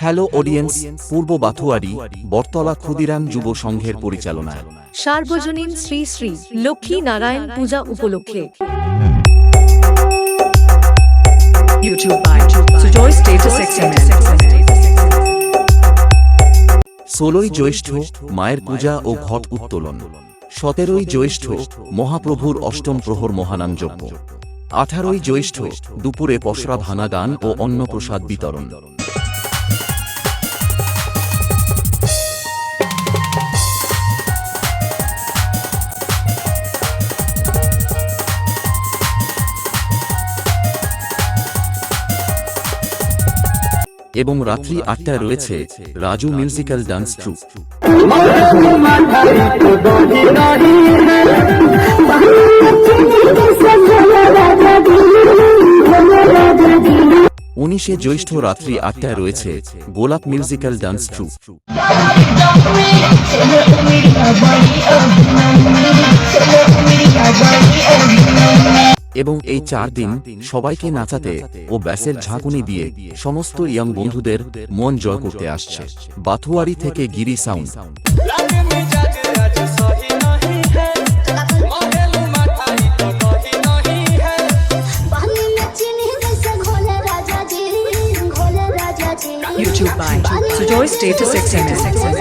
Hello audience পূর্ব বাথুয়ারি বটতলা ক্ষুদিরাম যুব সংঘের পরিচালনায় সার্বজনীন শ্রী শ্রী লক্ষ্মী নারায়ণ পূজা উপলক্ষে. ষোলোই জ্যৈষ্ঠ মায়ের পূজা ও ঘট উত্তোলন সতেরোই জ্যৈষ্ঠ মহাপ্রভুর অষ্টম প্রহর মহানাম যজ্ঞ আঠারোই জ্যৈষ্ঠ দুপুরে পশরা ভানা গান ও অন্নপ্রসাদ বিতরণ এবং রাত্রি আটটায় রয়েছে রাজু মিউজিক্যাল ডান্স ট্রুপ। উনিশে জ্যৈষ্ঠ রাত্রি আটটায় রয়েছে গোলাপ মিউজিক্যাল ডান্স ট্রুপ। এবং এই চার দিন সবাইকে নাচাতে ও ব্যাসের ঝাঁকুনি দিয়ে সমস্ত ইয়াং বন্ধুদের মন জয় করতে আসছে। বাথুয়ারি থেকে Giri sound. YouTube by Sujoy Status XMS.